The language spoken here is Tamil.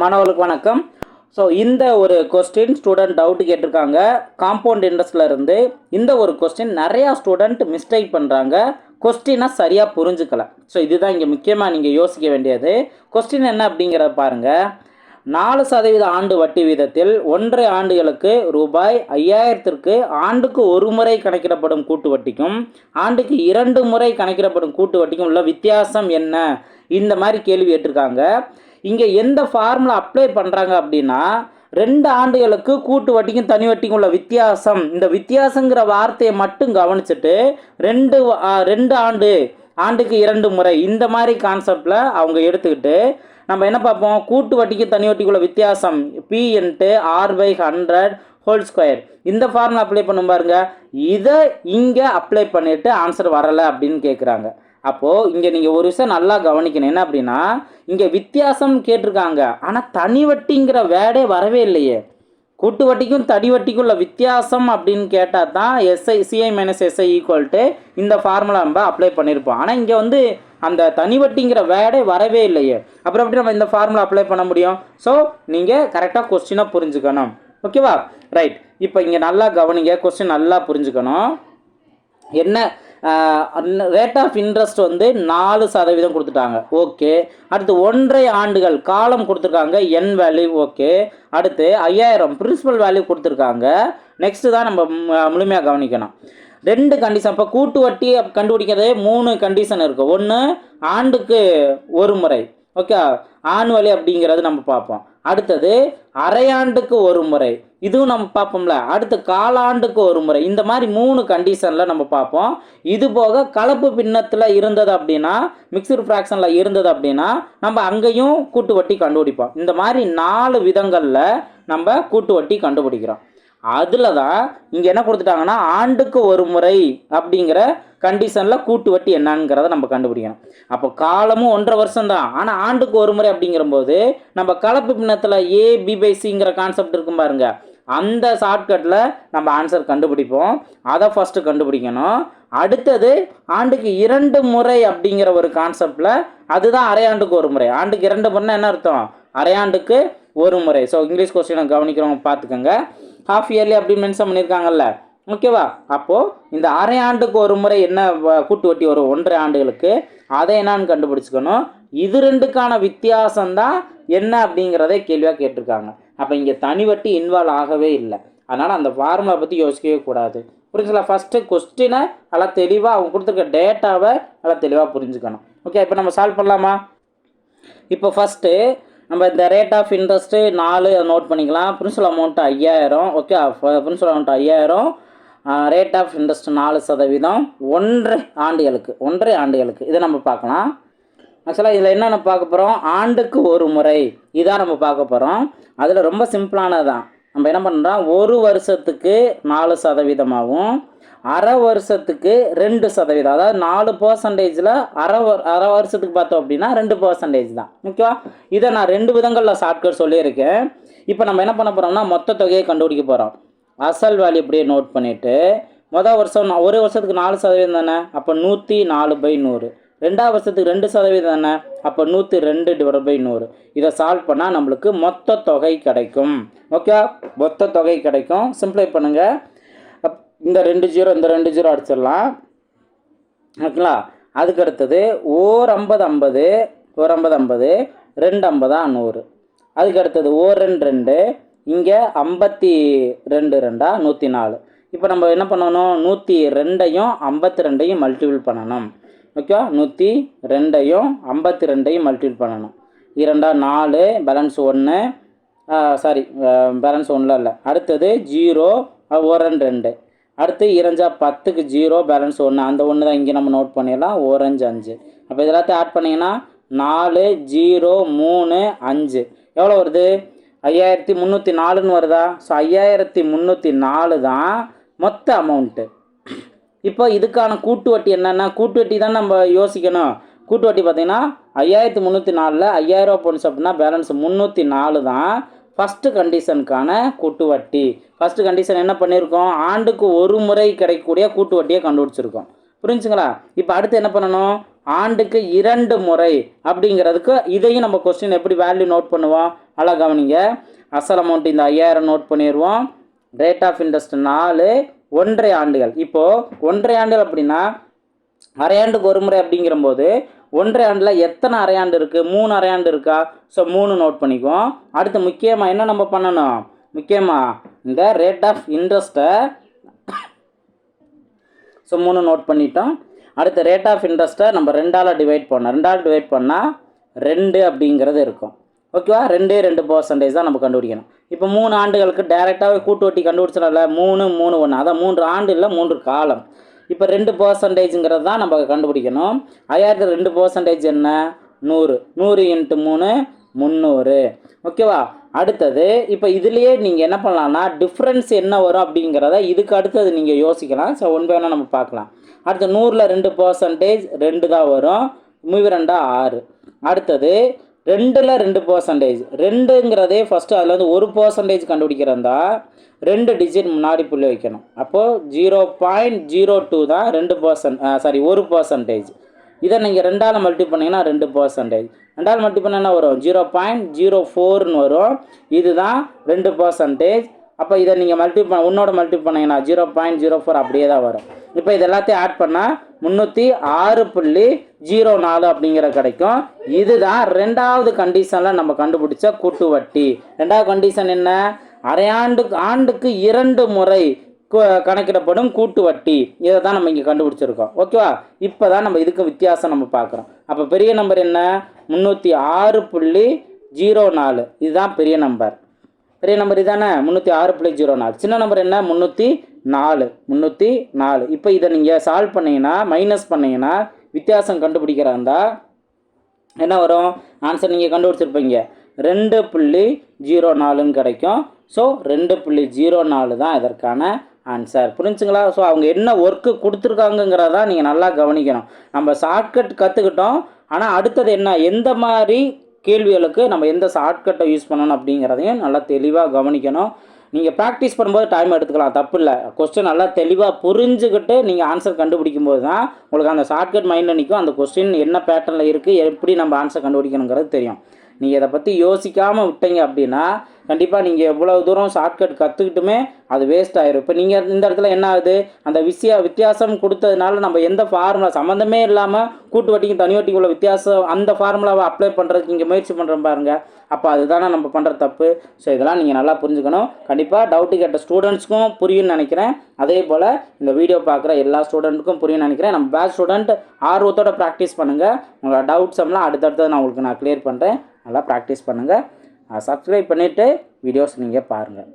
மாணவர்களுக்கு வணக்கம். ஸோ இந்த ஒரு கொஸ்டின் ஸ்டூடெண்ட் டவுட் கேட்டிருக்காங்க. காம்பவுண்ட் இன்ட்ரெஸ்ட்ல இருந்து இந்த ஒரு கொஸ்டின் நிறையா ஸ்டூடெண்ட் மிஸ்டேக் பண்ணுறாங்க கொஸ்டினை சரியாக புரிஞ்சுக்கல. ஸோ இதுதான் இங்கே முக்கியமாக நீங்கள் யோசிக்க வேண்டியது. கொஸ்டின் என்ன அப்படிங்கிறத பாருங்கள் நாலு சதவீத ஆண்டு வட்டி வீதத்தில் ஒன்றரை ஆண்டுகளுக்கு ரூபாய் ஐயாயிரத்திற்கு ஆண்டுக்கு ஒரு முறை கணக்கிடப்படும் கூட்டு வட்டிக்கும் ஆண்டுக்கு இரண்டு முறை கணக்கிடப்படும் கூட்டு வட்டிக்கும் உள்ள வித்தியாசம் என்ன? இந்த மாதிரி கேள்வி கேட்டிருக்காங்க. இங்கே எந்த ஃபார்முலா அப்ளை பண்ணுறாங்க அப்படின்னா ரெண்டு ஆண்டுகளுக்கு கூட்டு வட்டிக்கும் தனி வட்டிக்கும் உள்ள வித்தியாசம் இந்த வித்தியாசங்கிற வார்த்தையை மட்டும் கவனிச்சுட்டு ரெண்டு ரெண்டு ஆண்டு ஆண்டுக்கு இரண்டு முறை இந்த மாதிரி கான்செப்டில் அவங்க எடுத்துக்கிட்டு நம்ம என்ன பார்ப்போம்? கூட்டு வட்டிக்கு தனி வட்டிக்குள்ள வித்தியாசம் P into R by hundred whole square இந்த ஃபார்முலா அப்ளை பண்ணும் பாருங்க. இதை இங்கே அப்ளை பண்ணிவிட்டு ஆன்சர் வரலை அப்படின்னு கேட்குறாங்க அப்போது இங்கே நீங்கள் ஒரு விஷயம் நல்லா கவனிக்கணும். என்ன அப்படின்னா இங்கே வித்தியாசம் கேட்டிருக்காங்க. ஆனால் தனி வட்டிங்கிற வேடே வரவே இல்லையே. கூட்டு வட்டிக்கும் தடி வட்டிக்கும் உள்ள வித்தியாசம் அப்படின்னு கேட்டால் தான் SI CI minus SI equal to இந்த ஃபார்முலா நம்ம அப்ளை பண்ணியிருப்போம். ஆனால் இங்கே வந்து அந்த தனி வட்டிங்கிற வேடே வரவே இல்லையே. அப்புறம் எப்படி நம்ம இந்த ஃபார்முலா அப்ளை பண்ண முடியும்? ஸோ நீங்கள் கரெக்டாக கொஸ்டினாக புரிஞ்சுக்கணும். ஓகேவா ரைட் இப்போ இங்கே நல்லா கவனிங்க. கொஸ்டின் நல்லா புரிஞ்சுக்கணும். என்ன ரேட் ஆஃப் இன்ட்ரெஸ்ட் வந்து நாலு சதவீதம் கொடுத்துட்டாங்க. ஓகே அடுத்து ஒன்றரை ஆண்டுகள் காலம் கொடுத்துருக்காங்க. என் வேல்யூ ஓகே அடுத்து ஐயாயிரம் பிரின்சிபல் வேல்யூ கொடுத்துருக்காங்க. நெக்ஸ்ட் தான் நம்ம முழுமையாக கவனிக்கணும். ரெண்டு கண்டிஷன் இப்போ கூட்டு வட்டி கண்டுபிடிக்கிறதே மூணு கண்டிஷன் இருக்குது ஒன்று ஆண்டுக்கு ஒரு முறை. ஓகே ஆனுவலி அப்படிங்கிறது நம்ம பார்ப்போம். அடுத்தது அரையாண்டுக்கு ஒரு முறை. இதுவும் நம்ம பார்ப்போம்ல. அடுத்து காலாண்டுக்கு ஒரு முறை. இந்த மாதிரி மூணு கண்டிஷனில் நம்ம பார்ப்போம். இது போக கலப்பு பின்னத்தில் இருந்தது அப்படின்னா மிக்சடு ஃப்ராக்ஷனில் இருந்தது அப்படின்னா நம்ம அங்கேயும் கூட்டு வட்டி கண்டுபிடிப்போம். இந்த மாதிரி நாலு விதங்களில் நம்ம கூட்டு வட்டி கண்டுபிடிக்கிறோம். அதில் தான் இங்கே என்ன கொடுத்துட்டாங்கன்னா ஆண்டுக்கு ஒரு முறை அப்படிங்கிற கண்டிஷனில் கூட்டு வட்டி என்னங்கிறத நம்ம கண்டுபிடிக்கணும். அப்போ காலமும் ஒன்றரை வருஷம் தான் ஆனால் ஆண்டுக்கு ஒரு முறை அப்படிங்கிறபோது நம்ம கலப்பு பின்னத்தில் ஏ பி பை சிங்கிற கான்செப்ட் இருக்கும் பாருங்க. அந்த ஷார்ட்கட்டில் நம்ம ஆன்சர் கண்டுபிடிப்போம். அதை ஃபஸ்ட்டு கண்டுபிடிக்கணும். அடுத்தது ஆண்டுக்கு இரண்டு முறை அப்படிங்கிற ஒரு கான்செப்டில் அதுதான் அரையாண்டுக்கு ஒரு முறை. ஆண்டுக்கு இரண்டு முறைன்னா என்ன அர்த்தம்? அரையாண்டுக்கு ஒரு முறை. ஸோ இங்கிலீஷ் கொஸ்டினை கவனிக்கிறவங்க பார்த்துக்கோங்க. ஹாஃப் இயர்லி அப்படின்னு மென்ஷன் பண்ணியிருக்காங்கல்ல. ஓகேவா? அப்போது இந்த அரை ஆண்டுக்கு ஒரு முறை என்ன வ- கூட்டு வட்டி வரும்? ஒன்றரை ஆண்டுகளுக்கு. அதை என்னான்னு கண்டுபிடிச்சிக்கணும். இது ரெண்டுக்கான வித்தியாசம்தான் என்ன அப்படிங்கிறதே கேள்வியாக கேட்டிருக்காங்க. அப்போ இங்கே தனி வட்டி இன்வால்வ் ஆகவே இல்லை. அதனால் அந்த ஃபார்முலா பற்றி யோசிக்கவே கூடாது. புரிஞ்சுங்களா ஃபஸ்ட்டு கொஸ்டினை நல்லா தெளிவாக அவங்க கொடுத்துருக்க டேட்டாவை நல்லா தெளிவாக புரிஞ்சுக்கணும். ஓகே இப்போ நம்ம சால்வ் பண்ணலாமா? இப்போ ஃபஸ்ட்டு நம்ம இந்த ரேட் ஆஃப் இன்ட்ரெஸ்ட்டு நாலு நோட் பண்ணிக்கலாம். பிரின்சிபல் அமௌண்ட்டு ஐயாயிரம். ஓகே பிரின்சிபல் அமௌண்ட் ஐயாயிரம். ரேட் ஆஃப் இன்ட்ரெஸ்ட் நாலு சதவீதம். ஒன்றரை ஆண்டுகளுக்கு ஒன்றரை ஆண்டுகளுக்கு. இதை நம்ம பார்க்கலாம். ஆக்சுவலாக இதில் என்னென்ன பார்க்க போகிறோம் ஆண்டுக்கு ஒரு முறை. இதான் நம்ம பார்க்க போகிறோம் அதில் ரொம்ப சிம்பிளானது தான் நம்ம என்ன பண்ணுறோம் ஒரு வருஷத்துக்கு நாலு சதவீதமாகவும் அரை வருஷத்துக்கு ரெண்டு சதவீதம். அதாவது நாலு பர்சன்டேஜில் அரை வரு- அரை வருஷத்துக்கு பார்த்தோம் அப்படின்னா ரெண்டு பர்சன்டேஜ் தான். ஓகேவா? இதை நான் ரெண்டு விதங்களில் ஷார்ட்கட் சொல்லியிருக்கேன். இப்போ நம்ம என்ன பண்ண போகிறோம்னா மொத்த தொகையை கண்டுபிடிக்க போகிறோம் அசல் வேல்யூ இப்படியே நோட் பண்ணிவிட்டு மொதல் வருஷம் ஒரு வருஷத்துக்கு நாலு சதவீதம் தானே? அப்போ நூற்றி நாலு பை நூறு. ரெண்டாவது வருஷத்துக்கு ரெண்டு சதவீதம் தானே? அப்போ நூற்றி ரெண்டு டிவைட் பை நூறு. இதை சால்வ் பண்ணால் நம்மளுக்கு மொத்த தொகை கிடைக்கும். ஓகே மொத்த தொகை கிடைக்கும். சிம்ப்ளை பண்ணுங்கள் இந்த ரெண்டு ஜீரோ இந்த ரெண்டு ஜீரோ அடிச்சிடலாம். ஓகேங்களா? அதுக்கு அடுத்தது ஓர் ஐம்பது ஐம்பது ஒரு ஐம்பது ஐம்பது ரெண்டு ஐம்பதா நூறு. அதுக்கு அடுத்தது ஓர் ரெண்டு ரெண்டு இங்கே ஐம்பத்தி ரெண்டு ரெண்டா நூற்றி நாலு. இப்போ நம்ம என்ன பண்ணணும்? நூற்றி ரெண்டையும் ஐம்பத்தி ரெண்டையும் மல்டிபிள் பண்ணணும். ஓகே நூற்றி ரெண்டையும் ஐம்பத்தி ரெண்டையும் மல்டிபிள் பண்ணணும். இரண்டா நாலு பேலன்ஸ் ஒன்று சாரி பேலன்ஸ் ஒன்றில் இல்லை. அடுத்தது ஜீரோ ஒரு ரெண்டு ரெண்டு. அடுத்து இரஞ்சா பத்துக்கு ஜீரோ பேலன்ஸ் ஒன்று அந்த ஒன்று தான் இங்கே நம்ம நோட் பண்ணிடலாம். ஓரஞ்சு அஞ்சு. அப்போ இதெல்லாத்தையும் ஆட் பண்ணிங்கன்னா நாலு ஜீரோ மூணு அஞ்சு. எவ்வளோ வருது? ஐயாயிரத்தி முந்நூற்றி நாலுன்னு வருதா? ஸோ ஐயாயிரத்தி முந்நூற்றி நாலு தான் மொத்த அமௌண்ட்டு இப்போ இதுக்கான கூட்டு வட்டி என்னென்னா கூட்டு வட்டி தான் நம்ம யோசிக்கணும். கூட்டு வட்டி பார்த்தீங்கன்னா ஐயாயிரத்தி முந்நூற்றி நாலில் ஐயாயிரம் போணுச்சு அப்படின்னா பேலன்ஸ் முந்நூற்றி நாலு தான். ஃபஸ்ட்டு கண்டிஷனுக்கான கூட்டு வட்டி ஃபஸ்ட்டு கண்டிஷன் என்ன பண்ணியிருக்கோம் ஆண்டுக்கு ஒரு முறை கிடைக்கக்கூடிய கூட்டு வட்டியை கண்டுபிடிச்சிருக்கோம். புரிஞ்சுங்களா? இப்போ அடுத்து என்ன பண்ணணும்? ஆண்டுக்கு இரண்டு முறை அப்படிங்கிறதுக்கு இதையும் நம்ம கொஸ்டின் எப்படி வேல்யூ நோட் பண்ணுவோம்? நல்லா கவனிங்க. அசல் அமௌண்ட் இந்த ஐயாயிரம் நோட் பண்ணிடுவோம் ரேட் ஆஃப் இன்ட்ரெஸ்ட் நாலு ஒன்றரை ஆண்டுகள். இப்போது ஒன்றரை ஆண்டுகள் அப்படின்னா அரையாண்டுக்கு ஒரு முறை அப்படிங்கிறம்போது ஒன்றரை ஆண்டில் எத்தனை அரையாண்டு இருக்குது மூணு அரையாண்டு இருக்கா? ஸோ மூணு நோட் பண்ணிக்குவோம். அடுத்து முக்கியமாக என்ன நம்ம பண்ணணும்? முக்கியமாக இந்த ரேட் ஆஃப் இன்ட்ரெஸ்ட்டை ஸோ மூணு நோட் பண்ணிட்டோம். அடுத்து ரேட் ஆஃப் இன்ட்ரெஸ்ட்டை நம்ம ரெண்டால் டிவைட் பண்ணோம். ரெண்டால் டிவைட் பண்ணால் ரெண்டு அப்படிங்கிறது இருக்கும். ஓகேவா ரெண்டே ரெண்டு பர்சன்டேஜ் தான் நம்ம கண்டுபிடிக்கணும். இப்போ மூணு ஆண்டுகளுக்கு டைரெக்டாகவே கூட்டு வட்டி கண்டுபிடிச்சிடல மூணு மூணு ஒன்று அதான் மூன்று ஆண்டு இல்லை மூன்று காலம். இப்போ ரெண்டு பர்சன்டேஜுங்கிறது தான் நம்ம கண்டுபிடிக்கணும். ஐயாயிரத்து ரெண்டு பர்சன்டேஜ் என்ன? நூறு. நூறு இன்ட்டு மூணு முந்நூறு. ஓகேவா? அடுத்தது இப்போ இதுலேயே நீங்கள் என்ன பண்ணலான்னா டிஃப்ரென்ஸ் என்ன வரும் அப்படிங்கிறத இதுக்கு அடுத்தது நீங்கள் யோசிக்கலாம். ஸோ ஒன் பை நம்ம பார்க்கலாம். அடுத்து நூறில் ரெண்டு பர்சன்டேஜ் ரெண்டு தான் வரும். மூவி ரெண்டா ஆறு. அடுத்தது ரெண்டில் ரெண்டு பர்சன்டேஜ் ரெண்டுங்கிறதே ஃபஸ்ட்டு அதில் வந்து ஒரு பர்சன்டேஜ் கண்டுபிடிக்கிறதா ரெண்டு டிஜிட் முன்னாடி புள்ளி வைக்கணும். அப்போது ஜீரோ பாயிண்ட் ஜீரோ டூ தான் ரெண்டு பர்சன்ட் சாரி ஒரு பர்சன்டேஜ் இதை நீங்கள் ரெண்டால் மல்டி பண்ணிங்கன்னா ரெண்டு பர்சன்டேஜ் ரெண்டால் மல்டி பண்ண என்ன வரும்? ஜீரோ பாயிண்ட் ஜீரோ ஃபோர்னு வரும். இதுதான் ரெண்டு பர்சன்டேஜ் அப்போ இதை நீங்கள் மல்டி பண்ண உன்னோட மல்டி பண்ணீங்கன்னா ஜீரோ பாயிண்ட் ஜீரோ ஃபோர் அப்படியே தான் வரும். இப்போ இது எல்லாத்தையும் ஆட் பண்ணால் முந்நூற்றி ஆறு புள்ளி ஜீரோ நாலு அப்படிங்கிற கிடைக்கும். இதுதான் ரெண்டாவது கண்டிஷனில் நம்ம கண்டுபிடிச்ச கூட்டு வட்டி ரெண்டாவது கண்டிஷன் என்ன? அரையாண்டுக்கு ஆண்டுக்கு இரண்டு முறை கணக்கிடப்படும் கூட்டு வட்டி இதை தான் நம்ம இங்கே கண்டுபிடிச்சிருக்கோம். ஓகேவா? இப்போ தான் நம்ம இதுக்கு வித்தியாசம் நம்ம பார்க்குறோம். அப்போ பெரிய நம்பர் என்ன? முந்நூற்றி ஆறு புள்ளி ஜீரோ நாலு இதுதான் பெரிய நம்பர் பெரிய நம்பர் இதானே? முந்நூற்றி ஆறு புள்ளி ஜீரோ நாலு சின்ன நம்பர் என்ன? முந்நூற்றி நாலு. முந்நூற்றி நாலு. இப்போ இதை நீங்கள் சால்வ் பண்ணீங்கன்னா மைனஸ் பண்ணிங்கன்னா வித்தியாசம் கண்டுபிடிக்கிறதா என்ன வரும்? ஆன்சர் நீங்கள் கண்டுபிடிச்சிருப்பீங்க. ரெண்டு புள்ளி ஜீரோ நாலுன்னு கிடைக்கும். ஸோ ரெண்டு புள்ளி ஜீரோ நாலு தான் இதற்கான ஆன்சர் புரிஞ்சுங்களா? ஸோ அவங்க என்ன ஒர்க்கு கொடுத்துருக்காங்கங்கிறத நீங்கள் நல்லா கவனிக்கணும். நம்ம ஷார்ட்கட் கற்றுக்கிட்டோம் ஆனால் அடுத்தது என்ன? எந்த மாதிரி கேள்விகளுக்கு நம்ம எந்த ஷார்ட்கட்டை யூஸ் பண்ணணும் அப்படிங்கிறதையும் நல்லா தெளிவாக கவனிக்கணும். நீங்கள் ப்ராக்டிஸ் பண்ணும்போது டைம் எடுத்துக்கலாம். தப்பு இல்லை கொஸ்டின் நல்லா தெளிவாக புரிஞ்சுக்கிட்டு நீங்கள் ஆன்சர் கண்டுபிடிக்கும் போது தான் உங்களுக்கு அந்த ஷார்ட்கட் மைண்டில் நிற்கும் அந்த கொஸ்டின் என்ன பேட்டர்னில் இருக்குது எப்படி நம்ம ஆன்சர் கண்டுபிடிக்கணுங்கிறது தெரியும். நீங்கள் இதை பற்றி யோசிக்காமல் விட்டீங்க அப்படின்னா கண்டிப்பாக நீங்கள் எவ்வளோ தூரம் ஷார்ட்கட் கற்றுக்கிட்டுமே அது வேஸ்ட் ஆயிரும். இப்போ நீங்கள் இந்த இடத்துல என்ன ஆகுது? அந்த விஷய வித்தியாசம் கொடுத்ததுனால நம்ம எந்த ஃபார்முலா சம்மந்தமே இல்லாமல் கூட்டு வட்டிக்கும் தனி வட்டிக்கு உள்ள வித்தியாசம் அந்த ஃபார்முலாவை அப்ளை பண்ணுறதுக்கு இங்கே முயற்சி பண்ணுறோம் பாருங்கள் அப்போ அதுதானே நம்ம பண்ணுற தப்பு. ஸோ இதெல்லாம் நீங்கள் நல்லா புரிஞ்சுக்கணும். கண்டிப்பாக டவுட்டு கேட்ட ஸ்டூடெண்ட்ஸ்க்கும் புரியும்னு நினைக்கிறேன். அதே போல் இந்த வீடியோ பார்க்குற எல்லா ஸ்டூடெண்ட்டுக்கும் புரியும்னு நினைக்கிறேன். நம்ம பேட்ச் ஸ்டூடெண்ட் ஆர்வத்தோட ப்ராக்டிஸ் பண்ணுங்கள் உங்களோட டவுட்ஸ் எல்லாம் அடுத்தடுத்து நான் உங்களுக்கு நான் க்ளியர் பண்ணுறேன் நல்லா ப்ராக்டிஸ் பண்ணுங்கள் சப்ஸ்கிரைப் பண்ணிவிட்டு வீடியோஸ் நீங்கள் பாருங்கள்